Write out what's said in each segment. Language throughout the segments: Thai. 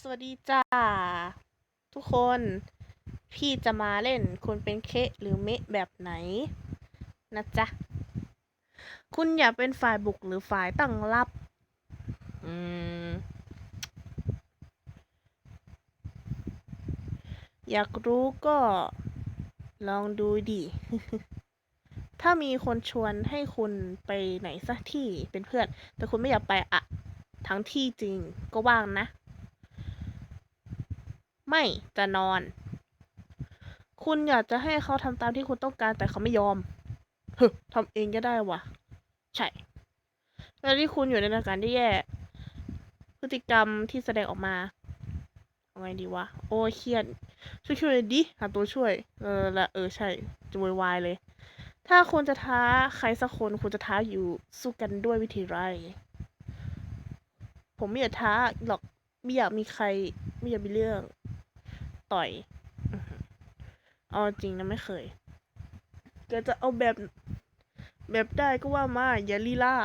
สวัสดีจ้า ทุกคน พี่จะมาเล่นคุณเป็นเคหรือเมะแบบไหน นะจ๊ะ คุณอยากเป็นฝ่ายบุกหรือฝ่ายตั้งรับ อืม อยากรู้ก็ลองดูดิ ถ้ามีคนชวนให้คุณไปไหนสักที่เป็นเพื่อน แต่คุณไม่อยากไปอะทั้งที่จริงก็ว่างนะ ไม่จะนอน คุณอยากจะให้เขาทำตามที่คุณต้องการแต่เขาไม่ยอมเฮ้ยทำเองก็ได้วะใช่แล้วที่คุณอยู่ในสถานการณ์ที่แย่ พฤติกรรมที่แสดงออกมาเอาไงดีวะ โอ้เครียด ช่วยช่วยดิหาตัวช่วย เออละเออใช่จะโวยวายเลย ถ้าคุณจะท้าใครสักคนคุณจะท้าอยู่สู้กันด้วยวิธีไร ผมไม่อยากท้าหรอกไม่อยากมีใครไม่อยากมีเรื่อง ต่อยอื้อหือเอาจริงนะไม่เคยแกจะเอาแบบ แบบได้ก็ว่ามาอย่าลีลา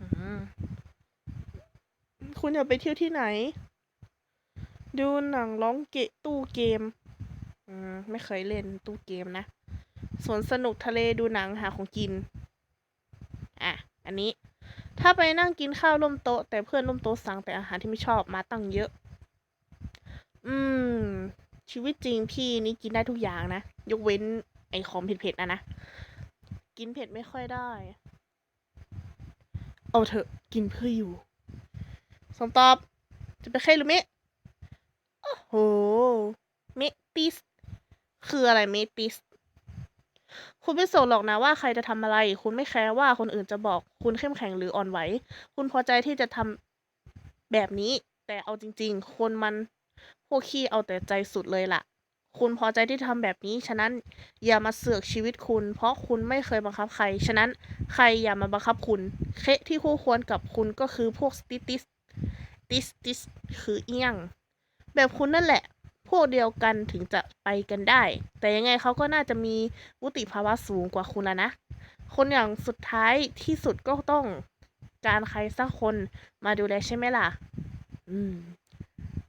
อื้อหือคุณอยากไปเที่ยวที่ไหน ดูหนังร้องเกะตู้เกม อืมไม่เคยเล่นตู้เกมนะสวนสนุกทะเลดูหนังหาของกิน อะ อันนี้ ถ้าไปนั่งกินข้าวร่วมโต๊ะ แต่เพื่อนร่วมโต๊ะสั่งแต่อาหารที่ไม่ชอบมาตั้งเยอะ อืม ชีวิตจริงพี่นี่กินได้ทุกอย่างนะ ยกเว้นไอ้ของเผ็ดๆนะนะ กินเผ็ดไม่ค่อยได้ เอาเถอะกินเพื่ออยู่สมตอบ จะไปเค่หรือเมะโอ้โห เมติส คืออะไรเมติส คุณไม่สนหรอกนะว่าใครจะทำอะไร คุณไม่แคร์ว่าคนอื่นจะบอก คุณเข้มแข็งหรืออ่อนไหว คุณพอใจที่จะทำแบบนี้ แต่เอาจริง ๆ คนมัน วกขี้เอาแต่ใจสุดเลยละ่ะ คุณพอใจที่ทำแบบนี้ ฉะนั้นอย่ามาเสือกชีวิตคุณ เพราะคุณไม่เคยบังคับใคร ฉะนั้นใครอย่ามาบังคับคุณ เคที่คู่ควรกับคุณก็คือพวกสติติสติสติสคือเอี้ยง แบบคุณนั่นแหละ พวกเดียวกันถึงจะไปกันได้ แต่ยังไงเขาก็น่าจะมีวุฒิภาวะสูงกว่าคุณแล้วนะ คนอย่างสุดท้ายที่สุดก็ต้องการใครสักคนมาดูแลใช่ไหมล่ะ อืม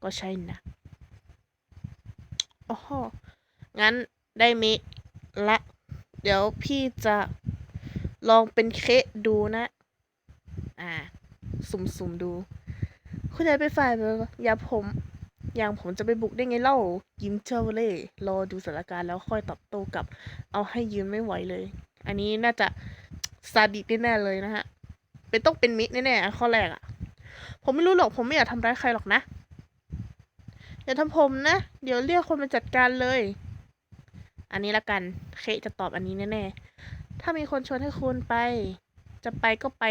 ก็ใช่นะ โอ้โหงั้นได้มิละ เดี๋ยวพี่จะลองเป็นเคสดูนะ อ่า สุ่มๆดู คุณยายไปฝ่ายแบบอย่าผม อย่างผมจะไปบุกได้ไงเล่า ยิ้มเจ้าเล่รอดูสถานการณ์แล้วค่อยตอบโต้กลับ เอาให้ยืนไม่ไหวเลย อันนี้น่าจะซาดิสแน่ๆเลยนะฮะ เป็นต้องเป็นมิตรแน่ๆข้อแรกอะผมไม่รู้หรอกผมไม่อยากทำร้ายใครหรอกนะ อย่าทำผมนะ เดี๋ยวเรียกคนมาจัดการเลย อันนี้ละกัน เคจะตอบอันนี้แน่ๆ ถ้ามีคนชวนให้คุณไป จะไปก็ไป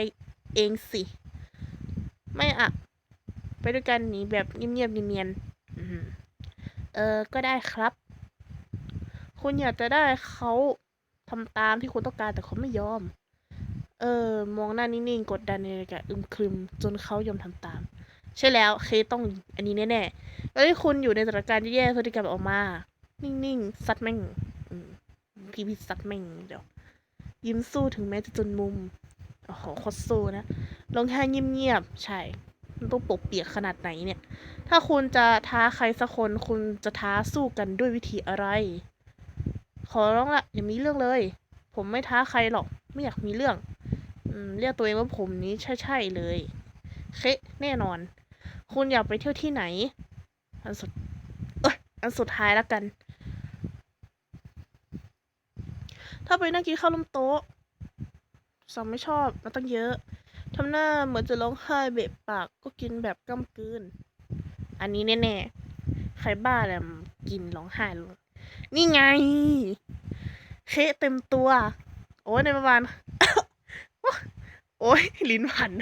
เองสิ ไม่อะ ไปด้วยกันหนีแบบเงียบๆเนียนๆอืมเออ ก็ได้ครับ คุณอยากจะได้เขาทำตามที่คุณต้องการแต่เขาไม่ยอม เออ มองหน้านิ่งๆ กดดันในกะอึมครึม จนเขายอมทำตาม ใช่แล้วเคต้องอันนี้แน่ๆแล้วที่คุณอยู่ในสถานการณ์แย่ๆพฤติกรรมออกมา นิ่งๆซัดแม่งพี่พี่ซัดแม่งเดี๋ยว ยิ้มสู้ถึงแม้จะจนมุมโอ้โหโคตรสู้นะร้องไห้เงียบๆใช่มันต้องปกเปียกขนาดไหนเนี่ย ถ้าคุณจะท้าใครสักคนคุณจะท้าสู้กันด้วยวิธีอะไร ขอร้องละอย่ามีเรื่องเลย ผมไม่ท้าใครหรอก ไม่อยากมีเรื่องอเรียกตัวเองว่าผมนี้ใช่ใช่ๆเลย เคะแน่นอน คุณอยากไปเที่ยวที่ไหน อันสุดเอ้ยอันสุดท้ายแล้วกัน ถ้าไปนั่งกินข้าวล้มโต๊ะสองไม่ชอบมาตั้งเยอะทำหน้าเหมือนจะร้องไห้เบะปากก็กินแบบก้ำกืน อันนี้แน่ๆ ใครบ้าแหละกินร้องไห้เลยนี่ไง เคะเต็มตัว โอ้ยในประมาณโอ้ยลิ้นผัน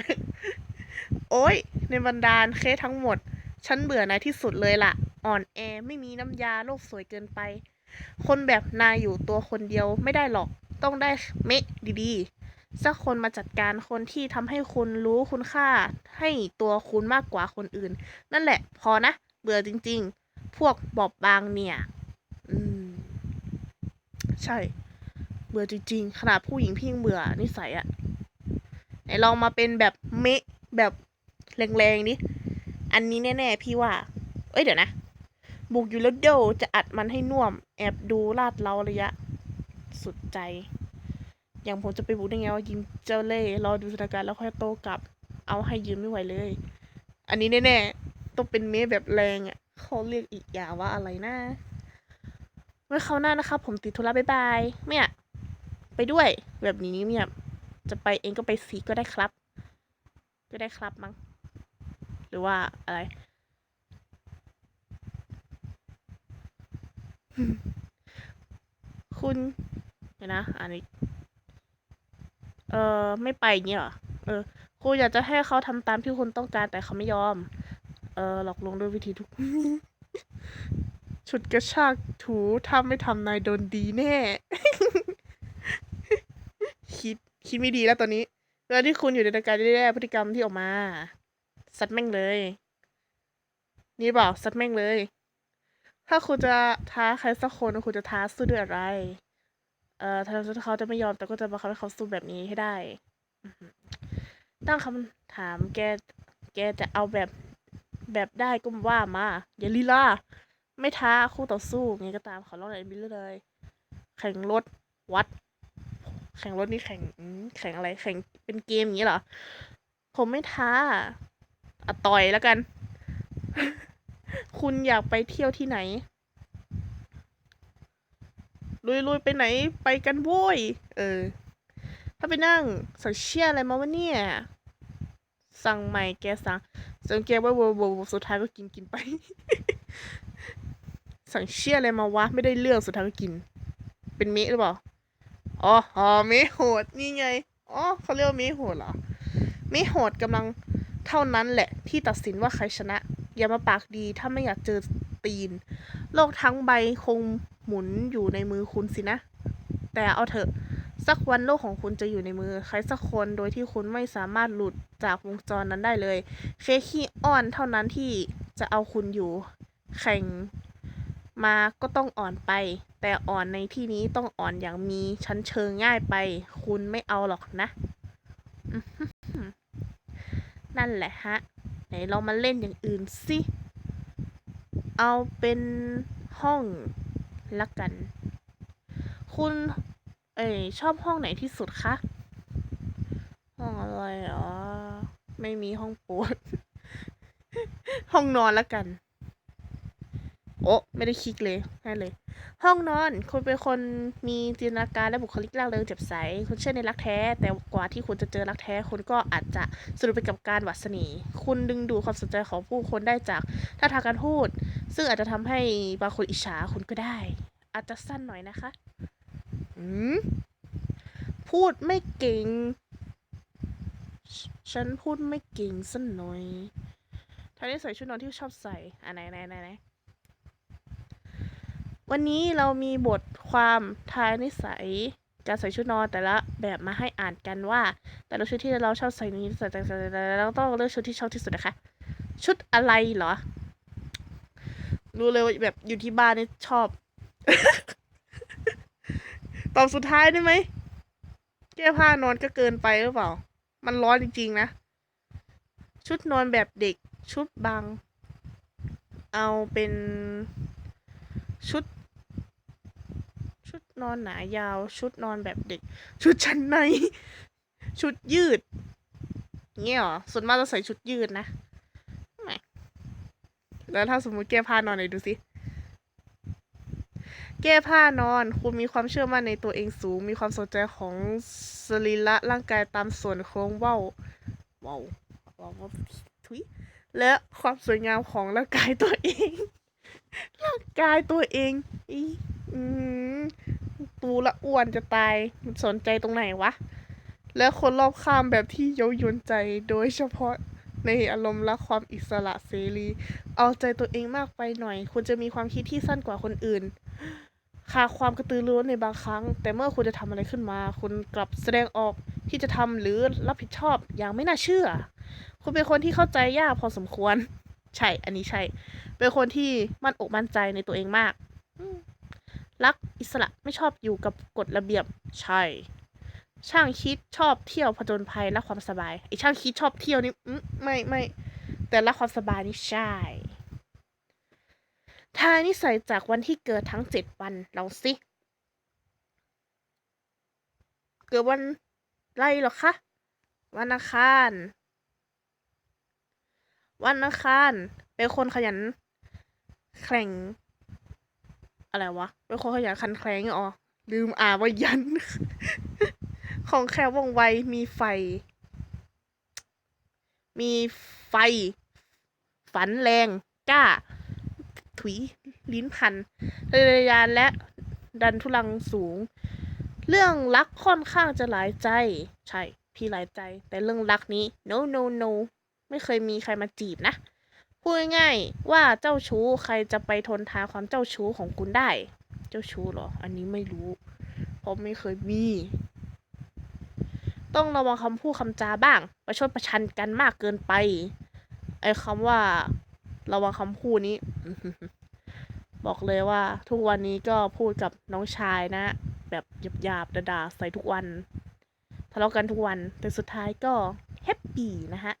โอ้ย ในบรรดาลเคสทั้งหมด ฉันเบื่อนายที่สุดเลยล่ะ อ่อนแอไม่มีน้ำยาโลกสวยเกินไป คนแบบนายอยู่ตัวคนเดียวไม่ได้หรอก ต้องได้เมะดีๆ สักคนมาจัดการคนที่ทำให้คุณรู้คุณค่า ให้ตัวคุณมากกว่าคนอื่น นั่นแหละ พอนะ เบื่อจริงๆ พวกบอบบางเนี่ยอืมใช่ เบื่อจริงๆ ขนาดผู้หญิงพี่ยังเบื่อนิสัยอะไหนลองมาเป็นแบบเมะแบบ แรงๆดิ อันนี้แน่ๆพี่ว่า เอ้ยเดี๋ยวนะ บุกอยู่แล้วเดยวจะอัดมันให้น่วม แอบดูลาดเราระยะ สุดใจ อย่างผมจะไปบุกได้ไงว่ายิงเจ้าเล่ห์รอดูสถานการณ์แล้วค่อยโต้กลับ เอาให้ยืนไม่ไหวเลย อันนี้แน่ๆต้องเป็นเมสแบบแรงอะเขาเรียกอีกอย่างว่าอะไรนะไว้เขาวหน้านะครับ ผมติดธุระบ๊ายบายไม่อะไปด้วยแบบนี้เนี่ยจะไปเองก็ไปสีก็ได้ครับ ก็ได้ครับมั้ง หรือว่าอะไร คุณเดี๋ยวนะ อันนี้ เออไม่ไปอย่างเงี้ยเหรอ เออ คุณอยากจะให้เขาทำตามที่คุณต้องการแต่เขาไม่ยอม เออ หลอกลวงด้วยวิธีทุก ฉุดกระชากถูถ้าไม่ทำนายโดนดีแน่ คิด คิดไม่ดีแล้วตอนนี้เวลาที่คุณอยู่ในการได้แย่พฤติกรรมที่ออกมา สัตว์แม่งเลย นี่เปล่าสัตว์แม่งเลย ถ้าคุณจะท้าใครสักคนคุณจะท้าสู้ด้วยอะไร เอ่อถ้าเขาจะไม่ยอมแต่ก็จะบังคับให้เขาสู้แบบนี้ให้ได้ตั้งคำถามแก แกจะเอาแบบแบบได้ก็ว่ามา อย่าลีลาไม่ท้าคู่ต่อสู้ไงก็ตามขอร้องหน่อยบิลเลย แข่งรถวัด แข่งรถนี่แข่งแข่งอะไร แข่งเป็นเกมอย่างนี้เหรอ ผมไม่ท้า อะต่อยแล้วกัน คุณอยากไปเที่ยวที่ไหน ลุยๆไปไหนไปกันโว้ย เออ ถ้าไปนั่งสั่งเชี่ยอะไรมาวะเนี่ย สั่งใหม่แกสั่งสั่งแกว่าโวโวโวสุดท้ายก็กินกินไป สั่งเชี่ยอะไรมาวะ ไม่ได้เรื่องสุดท้ายก็กิน เป็นเมะหรือเปล่าอ๋ออ๋อเมะโหดนี่ไง อ๋อเขาเรียกว่าเมะโหดเหรอเมะโหดกำลัง เท่านั้นแหละที่ตัดสินว่าใครชนะ อย่ามาปากดีถ้าไม่อยากเจอตีน โลกทั้งใบคงหมุนอยู่ในมือคุณสินะ แต่เอาเถอะ สักวันโลกของคุณจะอยู่ในมือ ใครสักคนโดยที่คุณไม่สามารถหลุดจากวงจรนั้นได้เลยเคขี้อ้อนเท่านั้นที่จะเอาคุณอยู่ แข่งมาก็ต้องอ่อนไป แต่อ่อนในที่นี้ต้องอ่อนอย่างมีชั้นเชิงง่ายไป คุณไม่เอาหรอกนะ อื้อหือ นั่นแหละฮะ ไหนเรามาเล่นอย่างอื่นสิ เอาเป็นห้องละกัน คุณเอ้ยชอบห้องไหนที่สุดคะ ห้องอะไรอ๋อ ไม่มีห้องโปรดห้องนอนละกัน โอ้ไม่ได้คลิกเลยให้เลย ห้องนอนคุณเป็นคนมีจินตนาการและบุคลิกร่าเริงแจ่มใสคุณเชื่อในรักแท้ แต่กว่าที่คุณจะเจอรักแท้คุณก็อาจจะสนุกไปกับการหวาดเสน่ห์คุณดึงดูดความสนใจของผู้คนได้จากท่าทางการพูด ซึ่งอาจจะทำให้บางคนอิจฉาคุณก็ได้ อาจจะสั้นหน่อยนะคะอืมพูดไม่เก่ง ฉันพูดไม่เก่งสักหน่อยท่านี้ใส่ชุดนอนที่ชอบใส่อะไหนไหนไหนไหน วันนี้เรามีบทความทายนิสัยการใส่ชุดนอนแต่ละแบบมาให้อ่านกันว่า แต่ละชุดที่เราชอบใส่นี้ใส่ใส่ใส่ใส่แล้วต้องเลือกชุดที่ชอบที่สุดนะคะ ชุดอะไรเหรอ รู้เลยว่าแบบอยู่ที่บ้านนี่ชอบ ตอบสุดท้ายได้ไหมแก้ผ้านอนก็เกินไปหรือเปล่า มันร้อนจริงๆนะ ชุดนอนแบบเด็ก ชุดบาง เอาเป็นชุด นอนหนายาว ชุดนอนแบบเด็ก ชุดชั้นใน ชุดยืดเงี้ยหรอ ส่วนมากจะใส่ชุดยืดนะแล้วถ้าสมมุติแก้ผ้านอนไหนดูสิแก้ผ้านอน คุณมีความเชื่อมั่นในตัวเองสูง มีความสนใจของสรีระร่างกายตามส่วนโครงเว้าเว้าเว้าเว้าทุยและความสวยงามของร่างกายตัวเอง ร่างกายตัวเองอีอืม ตูละอ้วนจะตายมันสนใจตรงไหนวะ และคนรอบข้างแบบที่เย้ายวนใจโดยเฉพาะในอารมณ์และความอิสระเสรี เอาใจตัวเองมากไปหน่อย คุณจะมีความคิดที่สั้นกว่าคนอื่นขาดความกระตือรือร้นในบางครั้ง แต่เมื่อคุณจะทำอะไรขึ้นมา คุณกลับแสดงออกที่จะทำหรือรับผิดชอบอย่างไม่น่าเชื่อ คุณเป็นคนที่เข้าใจยากพอสมควร ใช่ อันนี้ใช่ เป็นคนที่มั่นอกมั่นใจในตัวเองมากอื รักอิสระไม่ชอบอยู่กับกฎระเบียบใช่ ช่างคิดชอบเที่ยวผจญภัยและความสบายไอช่างคิดชอบเที่ยวนี่อืมไม่ไม่แต่ละความสบายนี่ใช่ทายนิสัยจากวันที่เกิดทั้งเจ็ดวันเราสิ เกิดวันไรหรอคะ วันอังคาร วันอังคาร เป็นคนขยัน แข่ง อะไรวะเป็นคนขยันขันแข็งอ๋อลืมอ่านว่ายัน ของแคลว่องไวมีไฟ มีไฟ ฝันแรงกล้า ถุยลิ้นพันทะยอทะยานและดันทุลังสูง เรื่องรักค่อนข้างจะหลายใจ ใช่ พี่หลายใจ แต่เรื่องรักนี้ no no no ไม่เคยมีใครมาจีบนะ พูดง่ายๆว่าเจ้าชู้ใครจะไปทนทานความเจ้าชู้ของคุณได้ เจ้าชู้หรอ อันนี้ไม่รู้ เพราะไม่เคยมี ต้องระวังคำพูดคำจาบ้าง ประชดประชันกันมากเกินไป ไอ้คำว่า ระวังคำพูดนี้ บอกเลยว่า ทุกวันนี้ก็พูดกับน้องชายนะ แบบหยาบๆด่าๆใส่ทุกวันทะเลาะกันทุกวัน แต่สุดท้ายก็แฮปปี้นะฮะ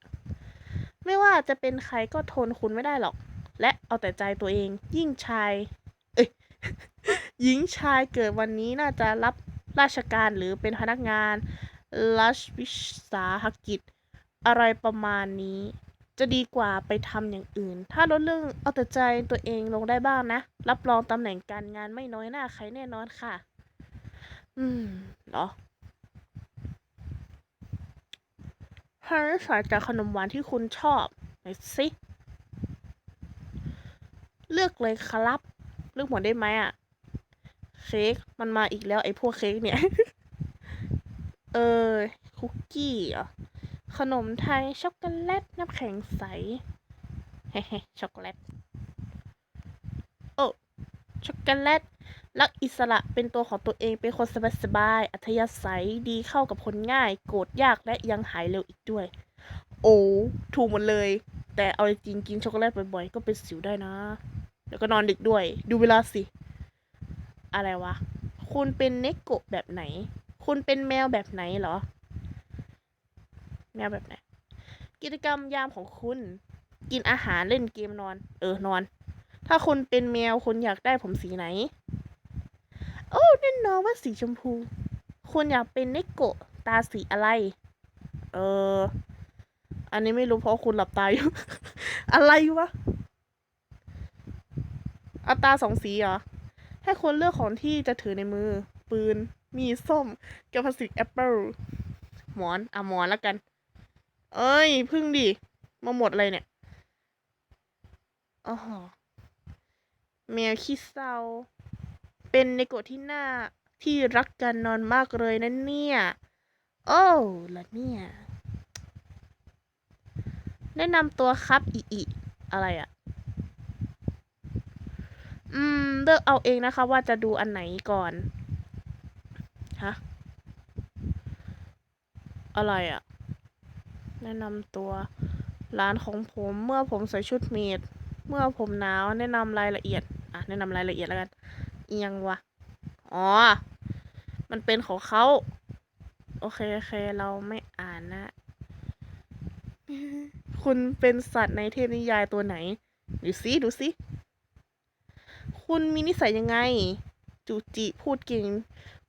ไม่ว่าจะเป็นใครก็ทนคุณไม่ได้หรอก และเอาแต่ใจตัวเอง ยิ่งชาย เอ้ยหญิงชายเกิดวันนี้น่าจะรับราชการหรือเป็นพนักงานรัฐวิสาหกิจ อะไรประมาณนี้ จะดีกว่าไปทำอย่างอื่น ถ้าลดเรื่องเอาแต่ใจตัวเองลงได้บ้างนะ รับรองตำแหน่งการงานไม่น้อยหน้าใครแน่นอนค่ะ อืมเหรอ ฮาริสายจากขนมหวานที่คุณชอบหน่อยสิ เลือกเลยครับ เลือกหมดได้ไหมอะ เค้กมันมาอีกแล้วไอ้พวกเค้กเนี่ย เออ คุกกี้เหรอะขนมไทย ช็อกโกแลต น้ำแข็งใส เฮ้ช็อกโกแลต โอ้ ช็อกโกแลต รักอิสระเป็นตัวของตัวเองเป็นคนสบายๆอัธยาศัยดีเข้ากับคนง่าย โกรธยากและยังหายเร็วอีกด้วย โอ้ถูกหมดเลย แต่เอาจริงกินช็อกโกแลตบ่อยๆ ก็เป็นสิวได้นะ แล้วก็นอนดึกด้วย ดูเวลาสิ อะไรวะ คุณเป็นเนกโกะแบบไหน คุณเป็นแมวแบบไหนเหรอ แมวแบบไหน กิจกรรมยามของคุณ กินอาหารเล่นเกมนอน เออนอนถ้าคุณเป็นแมวคุณอยากได้ผมสีไหน โอ้แน่นอนว่าสีชมพู คุณอยากเป็นเนกโกะตาสีอะไร เออ อันนี้ไม่รู้เพราะคุณหลับตาอยู่ อะไรวะเอาตาสองสีเหรอ ให้คนเลือกของที่จะถือในมือ ปืน มีส้มแก้วพลาสติกแอปเปิลหมอนอะหมอนแล้วกัน เอ้ย พึ่งดิ มาหมดเลยเนี่ยอ๋อแมวขี้เศร้า เป็นในโกะที่น่าที่รักกันนอนมากเลยนะเนี่ย โอ้ละเนี่ย แนะนำตัวครับอีอีอะไรอะอืม เลือกเอาเองนะคะ ว่าจะดูอันไหนก่อน ฮะ อะไรอะแนะนำตัว ร้านของผมเมื่อผมใส่ชุดเมดเมื่อผมหนาวแนะนำรายละเอียด อะ แนะนำรายละเอียดแล้วกัน อียงวะ อ๋อ มันเป็นของเขา โอเคโอเค เราไม่อ่านนะ คุณเป็นสัตว์ในเทพนิยายตัวไหน ดูสิดูสิ คุณมีนิสัยยังไงจูจิพูดเก่ง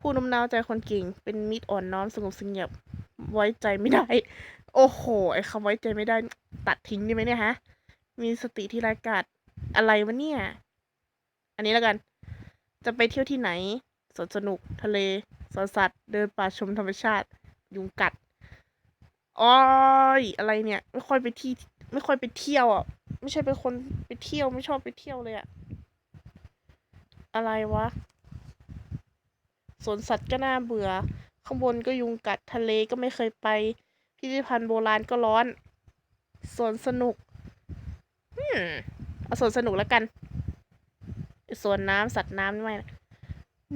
พูดน้ำนาวใจคนเก่ง เป็นมิตรอ่อนน้อมสงบเสงี่ยมไว้ใจไม่ได้ โอ้โห ไอ้คำไว้ใจไม่ได้ ตัดทิ้งได้ไหมเนี่ยฮะ มีสติที่ร้ายกาจอะไรวะเนี่ย อันนี้แล้วกัน จะไปเที่ยวที่ไหนสวนสนุกทะเลสวนสัตว์ เดินป่าชมธรรมชาติ ยุงกัดอ้อยอะไรเนี่ย ไม่ค่อยไปที่ ไม่ค่อยไปเที่ยวอะ ไม่ใช่เป็นคนไปเที่ยวไม่ชอบไปเที่ยวเลยอะ อะไรวะสวนสัตว์ก็น่าเบื่อ ข้างบนก็ยุงกัดทะเลก็ไม่เคยไป พิพิธภัณฑ์โบราณก็ร้อนสวนสนุก อืม เอาสวนสนุกแล้วกัน ส่วนน้ำสัตว์น้ำไม่นะ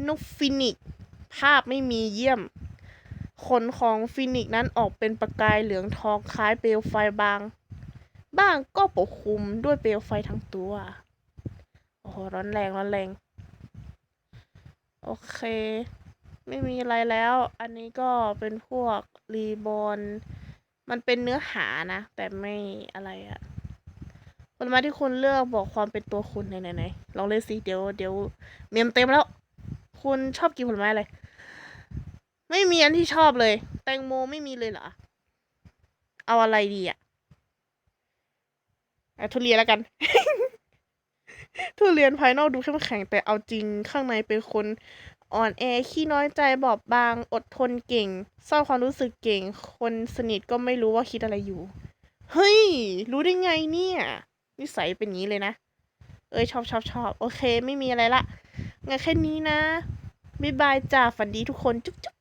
นกฟินิก ภาพไม่มีเยี่ยม ขนของฟินิกนั้นออกเป็นประกายเหลืองทองคล้ายเปลวไฟบาง บ้างก็ปกคลุมด้วยเปลวไฟทั้งตัว โอ้โห ร้อนแรง ร้อนแรง โอเค ไม่มีอะไรแล้ว อันนี้ก็เป็นพวกรีบอน มันเป็นเนื้อหานะ แต่ไม่อะไรอะ ผลไม้ที่คุณเลือกบอกความเป็นตัวคุณไหนไหนไหนลองเลยสิเดี๋ยวเดี๋ยวเมมเต็มแล้ว คุณชอบกินผลไม้อะไร ไม่มีอันที่ชอบเลย แตงโมไม่มีเลยเหรอ เอาอะไรดีอะเอาทุเรียนแล้วกัน ทุเรียนภายนอกดูเข้มแข็งแต่เอาจริงข้างในเป็นคนอ่อนแอขี้น้อยใจบอบบางอดทนเก่งซ่อนความรู้สึกเก่ง คนสนิทก็ไม่รู้ว่าคิดอะไรอยู่ เฮ้ย รู้ได้ไงเนี่ย นิสัยเป็นอย่างนี้เลยนะ เอ้ยชอบชอบชอบโอเค ไม่มีอะไรละงั้นแค่นี้นะ บ๊ายบายจ้าฝันดีทุกคน จุ๊บจุ๊บ